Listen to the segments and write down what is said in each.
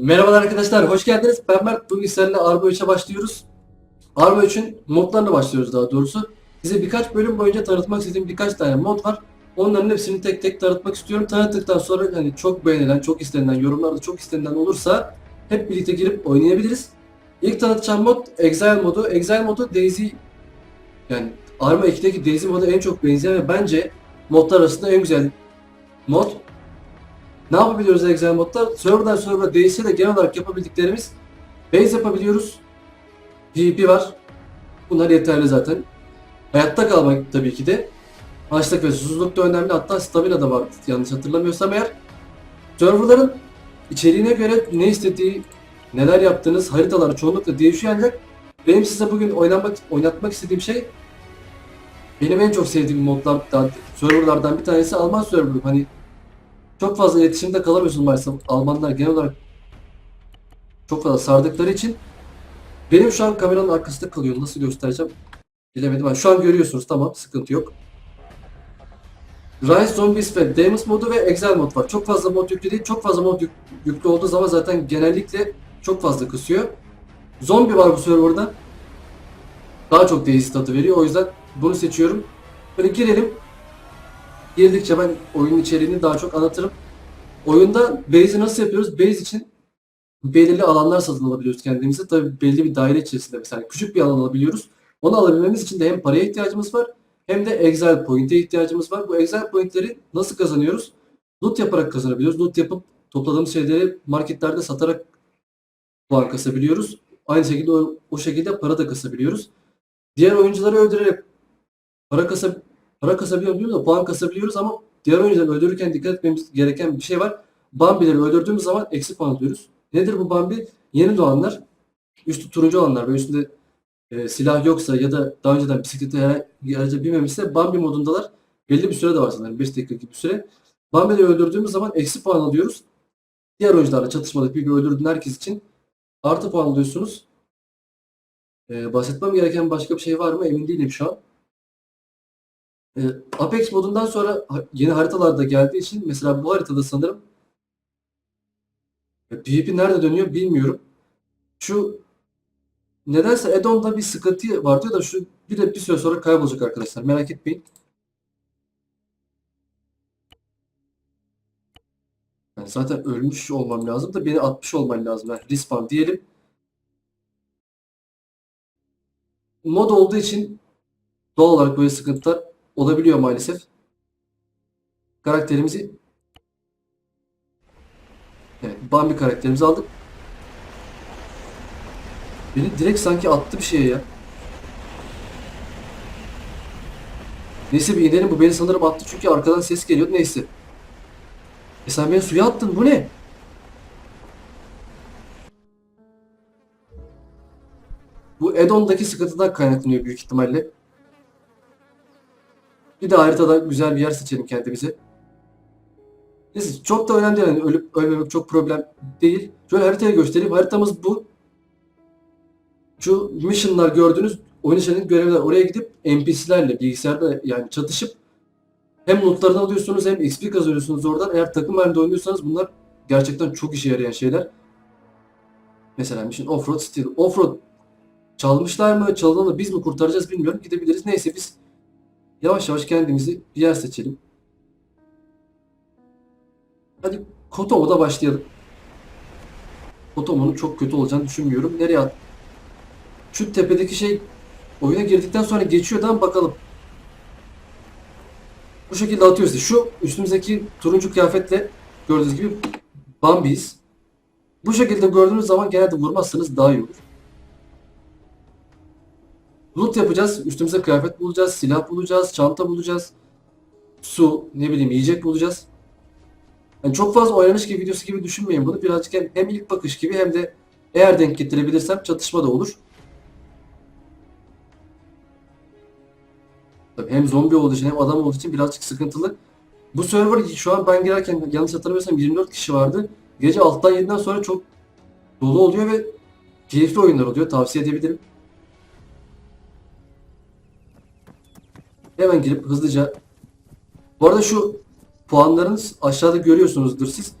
Merhabalar arkadaşlar, hoş geldiniz. Ben Mert. Bugün sizlerle Arma 3'e başlıyoruz. Arma 3'ün modlarına başlıyoruz daha doğrusu. Size birkaç bölüm boyunca tanıtmak istediğim birkaç tane mod var. Onların hepsini tek tek tanıtmak istiyorum. Tanıttıktan sonra hani çok beğenilen, çok istenilen, yorumlarda çok istenilen olursa hep birlikte girip oynayabiliriz. İlk tanıtacağım mod Exile modu. Exile modu Daisy yani Arma 2'deki Daisy modu en çok benzeyen ve bence modlar arasında en güzel mod. Ne yapabiliyoruz Exile modda? Server'dan server'a değişse de genel olarak yapabildiklerimiz base yapabiliyoruz. PvP var. Bunlar yeterli zaten. Hayatta kalmak tabii ki de. Açlık ve susuzluk da önemli. Hatta stamina da var yanlış hatırlamıyorsam eğer. Server'ların içeriğine göre ne istediği, neler yaptığınız haritalar çoğunlukla değişiyor ancak benim size bugün oynamak, oynatmak istediğim şey benim en çok sevdiğim modlardan, serverlardan bir tanesi Alman serverı. Hani çok fazla iletişimde kalamıyorsunuz maalesef. Almanlar genel olarak çok fazla sardıkları için benim şu an kameranın arkasında kalıyor. Nasıl göstereceğim bilemedim. Ha, şu an görüyorsunuz tamam sıkıntı yok. Rise Zombies ve Demons modu ve Exile mod var. Çok fazla mod yüklü değil. Çok fazla mod yük- yüklü olduğu zaman zaten genellikle çok fazla kısıyor. Zombi var bu serverda. Daha çok değişik tadı veriyor. O yüzden bunu seçiyorum. Böyle girelim. Girdikçe ben oyunun içeriğini daha çok anlatırım. Oyunda base'i nasıl yapıyoruz? Base için belirli alanlar satın alabiliyoruz kendimize. Tabii belli bir daire içerisinde mesela küçük bir alan alabiliyoruz. Onu alabilmemiz için de hem paraya ihtiyacımız var hem de Exile Point'e ihtiyacımız var. Bu Exile Point'leri nasıl kazanıyoruz? Loot yaparak kazanabiliyoruz. Loot yapıp topladığımız şeyleri marketlerde satarak puan kasabiliyoruz. Aynı şekilde o, o şekilde para da kasabiliyoruz. Diğer oyuncuları öldürerek para kasab para kasabiliyoruz da puan kasabiliyoruz ama diğer oyuncuları öldürürken dikkat etmemiz gereken bir şey var. Bambileri öldürdüğümüz zaman eksi puan alıyoruz. Nedir bu Bambi? Yeni doğanlar, üstü turuncu olanlar ve üstünde e, silah yoksa ya da daha önceden bisiklete herhangi araca binmemişse Bambi modundalar. Belli bir süre de var sanırım. 5 dakika gibi bir süre. Bambileri öldürdüğümüz zaman eksi puan alıyoruz. Diğer oyuncularla çatışmada bir öldürdüğün herkes için artı puan alıyorsunuz. E, bahsetmem gereken başka bir şey var mı emin değilim şu an. E, Apex modundan sonra yeni haritalar da geldiği için mesela bu haritada sanırım PvP nerede dönüyor bilmiyorum. Şu nedense add-on'da bir sıkıntı var diyor da şu bir de bir süre sonra kaybolacak arkadaşlar. Merak etmeyin. Ben zaten ölmüş olmam lazım da beni atmış olman lazım. Yani respawn diyelim. Mod olduğu için doğal olarak böyle sıkıntılar olabiliyor maalesef. Karakterimizi Evet, Bambi karakterimizi aldık. Beni direkt sanki attı bir şeye ya. Neyse bir inelim bu beni sanırım attı çünkü arkadan ses geliyordu neyse. E sen beni suya attın bu ne? Bu add-on'daki sıkıntıdan kaynaklanıyor büyük ihtimalle. Bir de haritada güzel bir yer seçelim kendimize. Neyse çok da önemli değil. Yani ölüp ölmemek çok problem değil. Şöyle haritayı göstereyim. Haritamız bu. Şu mission'lar gördüğünüz oyun içerisindeki görevler. Oraya gidip NPC'lerle bilgisayarda yani çatışıp hem lootlarını alıyorsunuz hem XP kazanıyorsunuz oradan. Eğer takım halinde oynuyorsanız bunlar gerçekten çok işe yarayan şeyler. Mesela Mission Offroad Steel. Offroad çalmışlar mı? Çalınanı biz mi kurtaracağız bilmiyorum. Gidebiliriz. Neyse biz yavaş yavaş kendimizi bir yer seçelim. Hadi Kotomo'da başlayalım. Kotomo'nun çok kötü olacağını düşünmüyorum. Nereye at? Şu tepedeki şey oyuna girdikten sonra geçiyor da bakalım. Bu şekilde atıyoruz. Şu üstümüzdeki turuncu kıyafetle gördüğünüz gibi Bambi'yiz. Bu şekilde gördüğünüz zaman genelde vurmazsanız daha iyi olur. Loot yapacağız. Üstümüze kıyafet bulacağız, silah bulacağız, çanta bulacağız. Su, ne bileyim yiyecek bulacağız. Yani çok fazla oynanış gibi videosu gibi düşünmeyin bunu. Birazcık hem, hem ilk bakış gibi hem de eğer denk getirebilirsem çatışma da olur. Tabii hem zombi olduğu için hem adam olduğu için birazcık sıkıntılı. Bu server şu an ben girerken yanlış hatırlamıyorsam 24 kişi vardı. Gece 6'dan 7'den sonra çok dolu oluyor ve keyifli oyunlar oluyor. Tavsiye edebilirim. Hemen girip hızlıca. Bu arada şu puanlarınız aşağıda görüyorsunuzdur siz.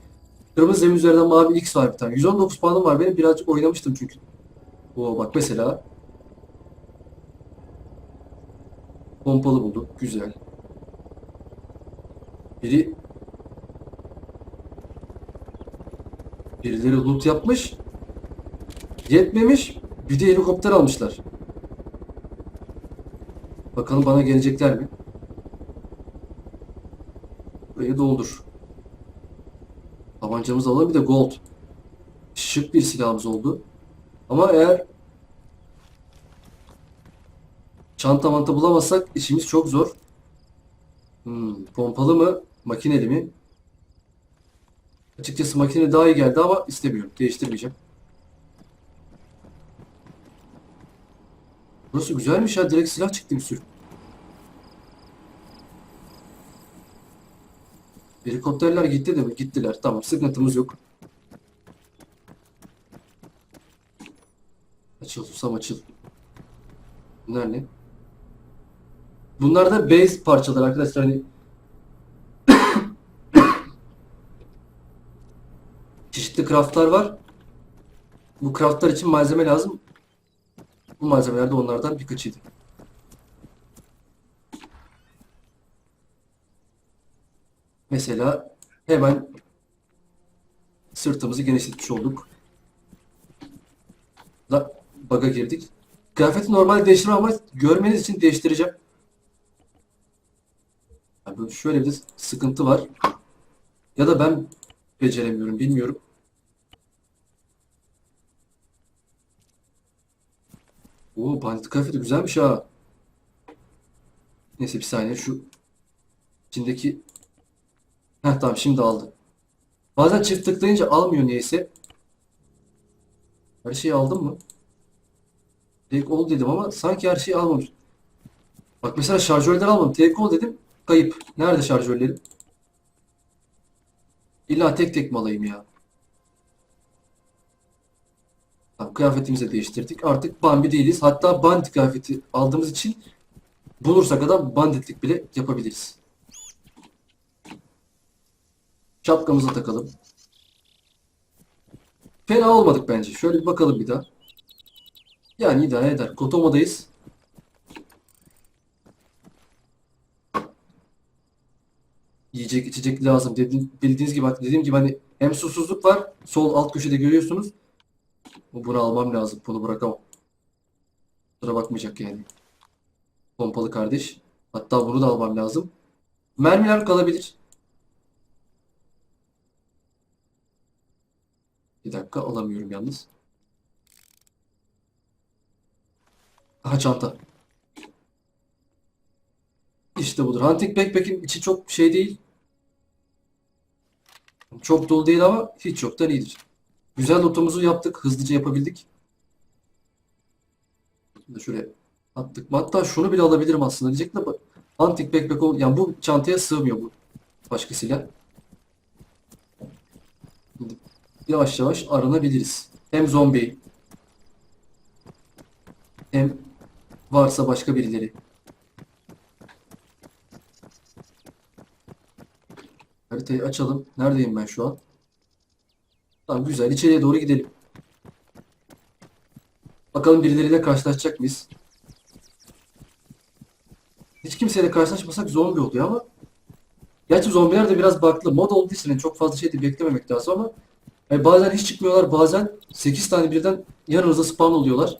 Kırmızı zemin üzerinden mavi X var bir tane. 119 puanım var benim. Birazcık oynamıştım çünkü. Oo bak mesela. Pompalı bulduk. Güzel. Biri birileri loot yapmış. Yetmemiş. Bir de helikopter almışlar. Bakalım bana gelecekler mi? Burayı doldur. Tabancamızı alalım bir de gold. Şık bir silahımız oldu. Ama eğer çanta manta bulamazsak işimiz çok zor. Hmm, pompalı mı? Makineli mi? Açıkçası makine daha iyi geldi ama istemiyorum. Değiştirmeyeceğim. Burası güzelmiş ya. Direkt silah çıktı bir sürü. Helikopterler gitti de mi? Gittiler. Tamam. Sıkıntımız yok. Açıl susam açıl. Bunlar ne? Bunlar da base parçalar arkadaşlar. Hani çeşitli craftlar var. Bu craftlar için malzeme lazım. Bu malzemeler de onlardan birkaçıydı. Mesela hemen sırtımızı genişletmiş olduk. La baga girdik. Kıyafeti normal değiştirmem ama görmeniz için değiştireceğim. Abi şöyle bir sıkıntı var. Ya da ben beceremiyorum bilmiyorum. Oo bandit kıyafeti güzelmiş ha. Neyse bir saniye şu içindeki Heh tamam şimdi aldı. Bazen çift tıklayınca almıyor niyeyse. Her şeyi aldım mı? Take all dedim ama sanki her şeyi almamış. Bak mesela şarjörleri almadım. Take all dedim. Kayıp. Nerede şarjörlerim? İlla tek tek mi alayım ya? Tamam, kıyafetimizi de değiştirdik. Artık Bambi değiliz. Hatta bandit kıyafeti aldığımız için bulursak adam banditlik bile yapabiliriz. Şapkamızı takalım. Fena olmadık bence. Şöyle bir bakalım bir daha. Yani idare eder. Kotoma'dayız. Yiyecek içecek lazım. Dediğim, bildiğiniz gibi dediğim gibi hani hem susuzluk var. Sol alt köşede görüyorsunuz. Bunu almam lazım. Bunu bırakamam. Kusura bakmayacak yani. Pompalı kardeş. Hatta bunu da almam lazım. Mermiler kalabilir. Bir dakika alamıyorum yalnız. Aha çanta. İşte budur. Hunting Backpack'in içi çok şey değil. Çok dolu değil ama hiç yoktan iyidir. Güzel lootumuzu yaptık. Hızlıca yapabildik. Şimdi şöyle attık? Hatta şunu bile alabilirim aslında diyecektim ama Hunting Backpack ol yani bu çantaya sığmıyor bu başkasıyla. Yavaş yavaş aranabiliriz. Hem zombi hem varsa başka birileri. Haritayı açalım. Neredeyim ben şu an? Tamam güzel. İçeriye doğru gidelim. Bakalım birileriyle karşılaşacak mıyız? Hiç kimseyle karşılaşmasak zombi oluyor ama Gerçi zombiler de biraz baklı. Mod olduğu için çok fazla şey de beklememek lazım ama yani bazen hiç çıkmıyorlar. Bazen 8 tane birden yanınıza spawn oluyorlar.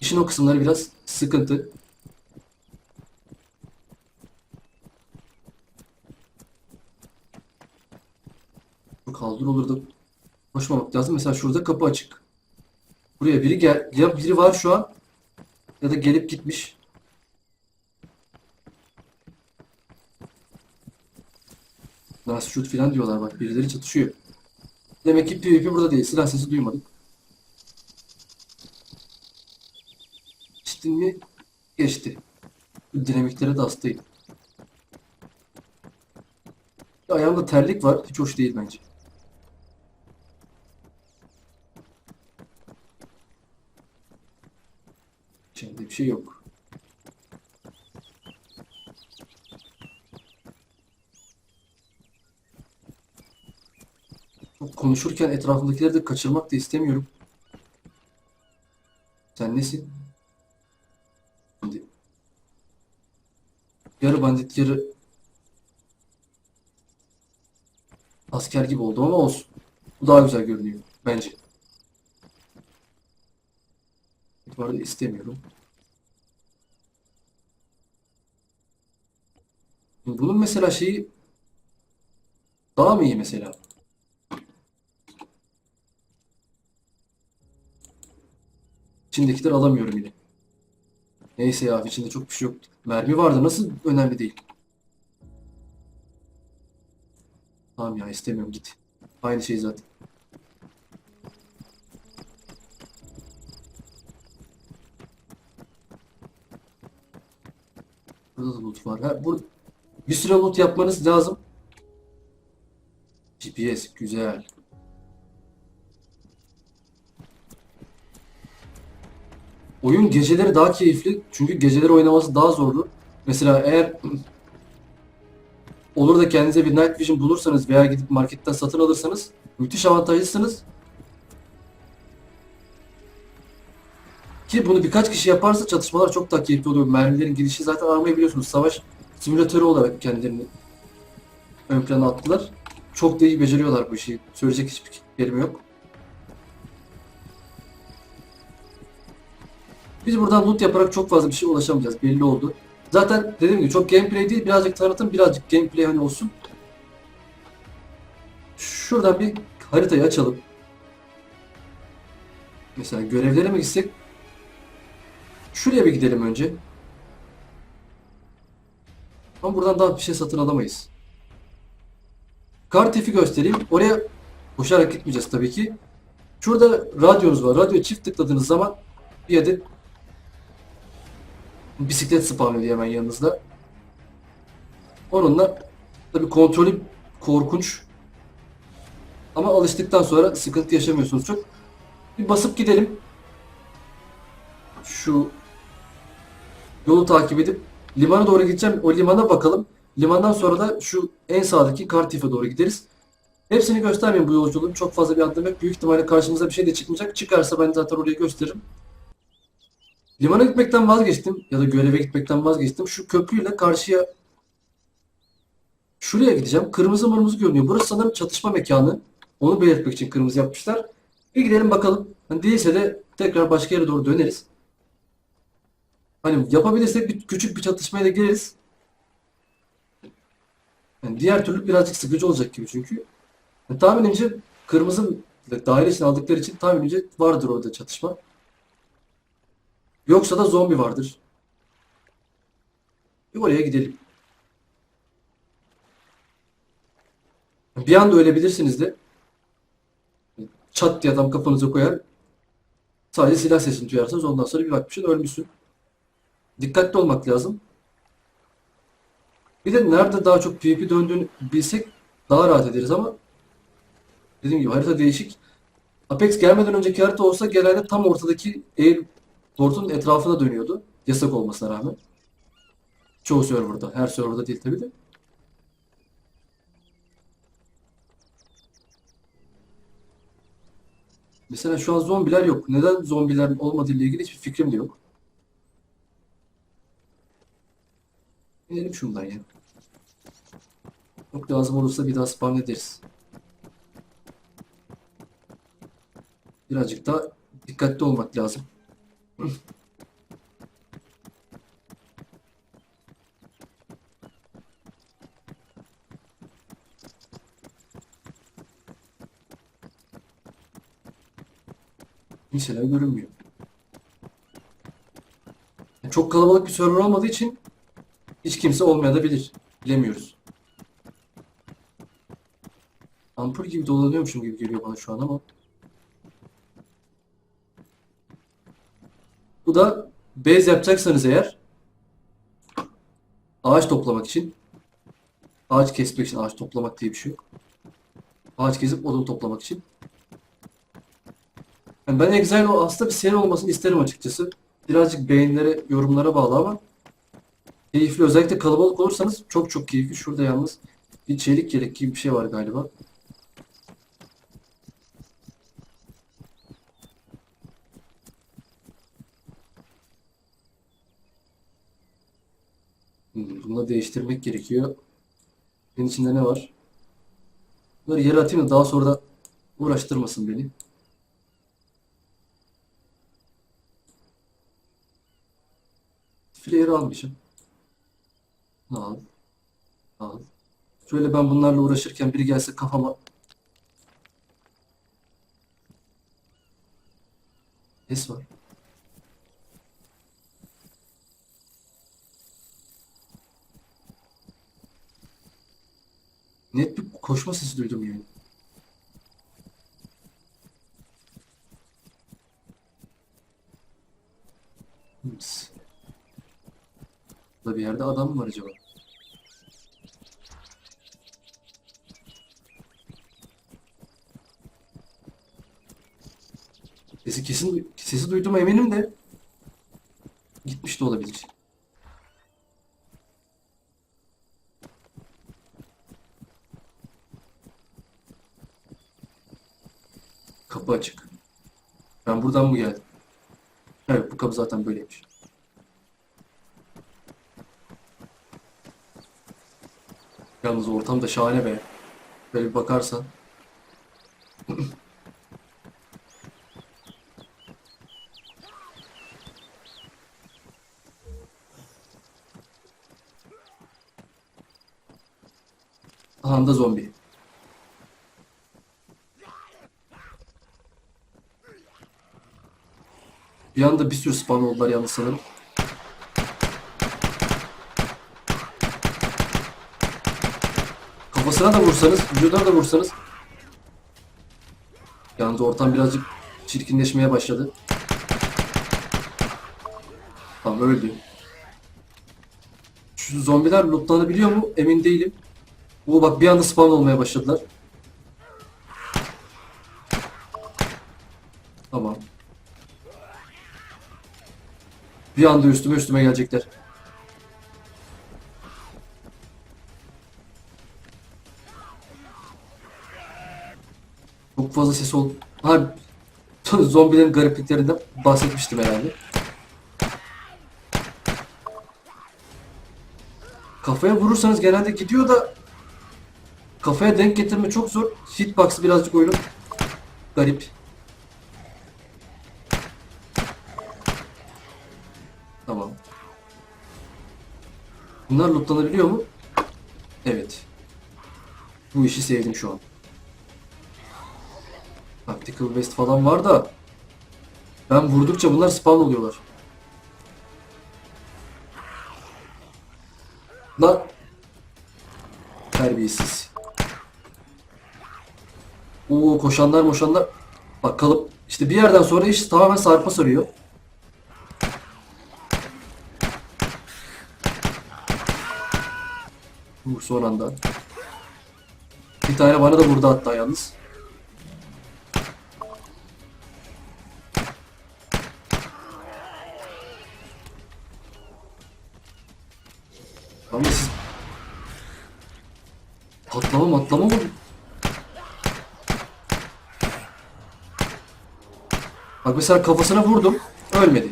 İşin o kısımları biraz sıkıntı. Kaldır olurdu. Koşmamak lazım. Mesela şurada kapı açık. Buraya biri gel ya biri var şu an ya da gelip gitmiş. Last shoot falan diyorlar bak birileri çatışıyor. Demek ki PvP burada değil. Silah sesi duymadık. İçtin mi? Geçti. Bu dinamiklere de hastayım. Ayağımda terlik var. Hiç hoş değil bence. Şimdi bir şey yok. Konuşurken etrafındakileri de kaçırmak da istemiyorum. Sen nesin? Şimdi. Yarı bandit yarı asker gibi oldum ama olsun. Bu daha güzel görünüyor bence. Bu arada istemiyorum. Bunun mesela şeyi daha mı iyi mesela? İçindekileri alamıyorum yine. Neyse ya içinde çok bir şey yok. Mermi vardı nasıl önemli değil. Tamam ya istemiyorum git. Aynı şey zaten. Burada da loot var. Ha, bur bir süre loot yapmanız lazım. GPS güzel. Oyun geceleri daha keyifli. Çünkü geceleri oynaması daha zorlu. Mesela eğer olur da kendinize bir Night Vision bulursanız veya gidip marketten satın alırsanız müthiş avantajlısınız. Ki bunu birkaç kişi yaparsa çatışmalar çok daha keyifli oluyor. Mermilerin gidişi zaten armayı biliyorsunuz. Savaş simülatörü olarak kendilerini ön plana attılar. Çok da iyi beceriyorlar bu işi. Söyleyecek hiçbir kelime yok. Biz buradan loot yaparak çok fazla bir şey ulaşamayacağız. Belli oldu. Zaten dediğim gibi çok gameplay değil. Birazcık tanıtım, birazcık gameplay hani olsun. Şuradan bir haritayı açalım. Mesela görevlere mi gitsek? Şuraya bir gidelim önce. Ama buradan daha bir şey satın alamayız. Kartifi göstereyim. Oraya koşarak gitmeyeceğiz tabii ki. Şurada radyonuz var. Radyoya çift tıkladığınız zaman bir adet bisiklet spam ediyor hemen yanınızda. Onunla tabii kontrolü korkunç. Ama alıştıktan sonra sıkıntı yaşamıyorsunuz çok. Bir basıp gidelim. Şu yolu takip edip limana doğru gideceğim. O limana bakalım. Limandan sonra da şu en sağdaki Kartif'e doğru gideriz. Hepsini göstermeyeyim bu yolculuğun. Çok fazla bir anlamı yok. Büyük ihtimalle karşımıza bir şey de çıkmayacak. Çıkarsa ben zaten orayı gösteririm. Limana gitmekten vazgeçtim. Ya da göreve gitmekten vazgeçtim. Şu köprüyle karşıya şuraya gideceğim. Kırmızı mırmızı görünüyor. Burası sanırım çatışma mekanı. Onu belirtmek için kırmızı yapmışlar. Bir gidelim bakalım. Hani değilse de tekrar başka yere doğru döneriz. Hani yapabilirsek bir küçük bir çatışmaya da gireriz. Yani diğer türlü birazcık sıkıcı olacak gibi çünkü. Yani tahminimce kırmızı daire için aldıkları için tahminimce vardır orada çatışma. Yoksa da zombi vardır. Bir oraya gidelim. Bir anda ölebilirsiniz de. Çat diye adam kafanıza koyar. Sadece silah sesini duyarsınız. Ondan sonra bir bakmışsın ölmüşsün. Dikkatli olmak lazım. Bir de nerede daha çok PvP döndüğünü bilsek daha rahat ederiz ama dediğim gibi harita değişik. Apex gelmeden önceki harita olsa genelde tam ortadaki airport'un etrafına dönüyordu. Yasak olmasına rağmen. Çoğu serverda. Her serverda değil tabi de. Mesela şu an zombiler yok. Neden zombiler olmadığı ile ilgili hiçbir fikrim de yok. İnelim şundan ya. Çok lazım olursa bir daha spam ederiz. Birazcık daha dikkatli olmak lazım. Kimseler görünmüyor. Çok kalabalık bir server olmadığı için hiç kimse olmayabilir. Bilemiyoruz. Ampul gibi dolanıyormuşum gibi geliyor bana şu an ama. Bu da base yapacaksanız eğer ağaç toplamak için ağaç kesmek için ağaç toplamak diye bir şey yok. Ağaç kesip odun toplamak için. Yani ben Exile aslında bir seri olmasını isterim açıkçası. Birazcık beğenilere, yorumlara bağlı ama Keyifli. Özellikle kalabalık olursanız çok çok keyifli. Şurada yalnız bir çelik yelek gibi bir şey var galiba. Hmm, bunu da değiştirmek gerekiyor. Bunun içinde ne var? Bunları yere atayım da daha sonra da uğraştırmasın beni. Flayer almışım. Al. Al. Şöyle ben bunlarla uğraşırken biri gelse kafama Ses var. Net bir koşma sesi duydum yani. Hıms. Burada bir yerde adam mı var acaba? Sesi kesin sesi duydum eminim de gitmiş de olabilir. Kapı açık. Ben buradan mı geldim? Evet bu kapı zaten böyleymiş. Yalnız ortam da şahane be. Böyle bir bakarsan. Aha da zombi. Bir anda bir sürü spawn oldular yalnız sanırım. Kafasına da vursanız, vücuduna da vursanız. Yalnız ortam birazcık çirkinleşmeye başladı. Tamam öldü. Şu zombiler lootlanabiliyor mu? Emin değilim. Bu bak bir anda spawn olmaya başladılar. Tamam. Bir anda üstüme üstüme gelecekler. Fazla ses oldu. Ha, zombilerin garipliklerinden bahsetmiştim herhalde. Kafaya vurursanız genelde gidiyor da kafaya denk getirme çok zor. Hitbox'ı birazcık oyunun garip. Tamam. Bunlar lootlanabiliyor mu? Evet. Bu işi sevdim şu an. Tactical Vest falan var da ben vurdukça bunlar spawn oluyorlar. Lan terbiyesiz. Oo koşanlar moşanlar bak kalıp işte bir yerden sonra iş tamamen sarpa sarıyor. Bu son anda. Bir tane bana da vurdu hatta yalnız. Bak mesela kafasına vurdum. Ölmedi.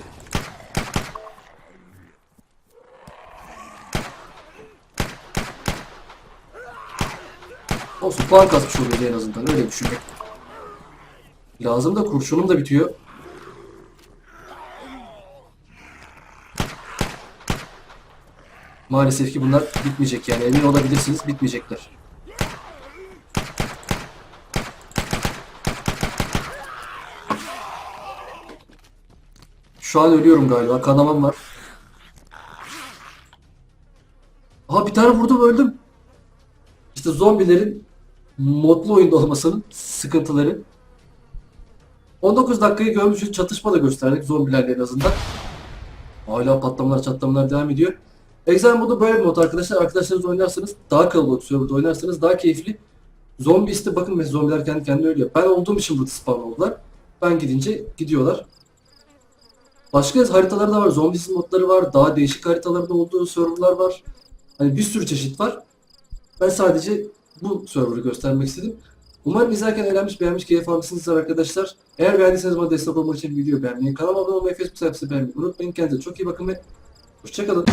Olsun puan kasmış oluyor en azından. Öyle düşünmek. Lazım da kurşunum da bitiyor. Maalesef ki bunlar bitmeyecek yani emin olabilirsiniz bitmeyecekler. Şu an ölüyorum galiba. Kanamam var. Aha bir tane vurdum öldüm. İşte zombilerin modlu oyunda olmasının sıkıntıları. 19 dakikayı görmüşüz. Çatışma da gösterdik zombilerle en azından. Hala patlamalar çatlamalar devam ediyor. Exile modu böyle bir mod arkadaşlar. Arkadaşlarınız oynarsanız daha kalabalık serverda oynarsanız daha keyifli. Zombi iste bakın mesela zombiler kendi kendine ölüyor. Ben olduğum için burada spawn oldular. Ben gidince gidiyorlar. Başka haritalar da var. Zombisiz modları var. Daha değişik haritalarda olduğu serverlar var. Hani bir sürü çeşit var. Ben sadece bu server'ı göstermek istedim. Umarım izlerken eğlenmiş, beğenmiş, keyif almışsınızdır arkadaşlar. Eğer beğendiyseniz bana destek olmak için video beğenmeyi, kanalıma abone olmayı, Facebook sayfası beğenmeyi unutmayın. Kendinize çok iyi bakın ve hoşçakalın.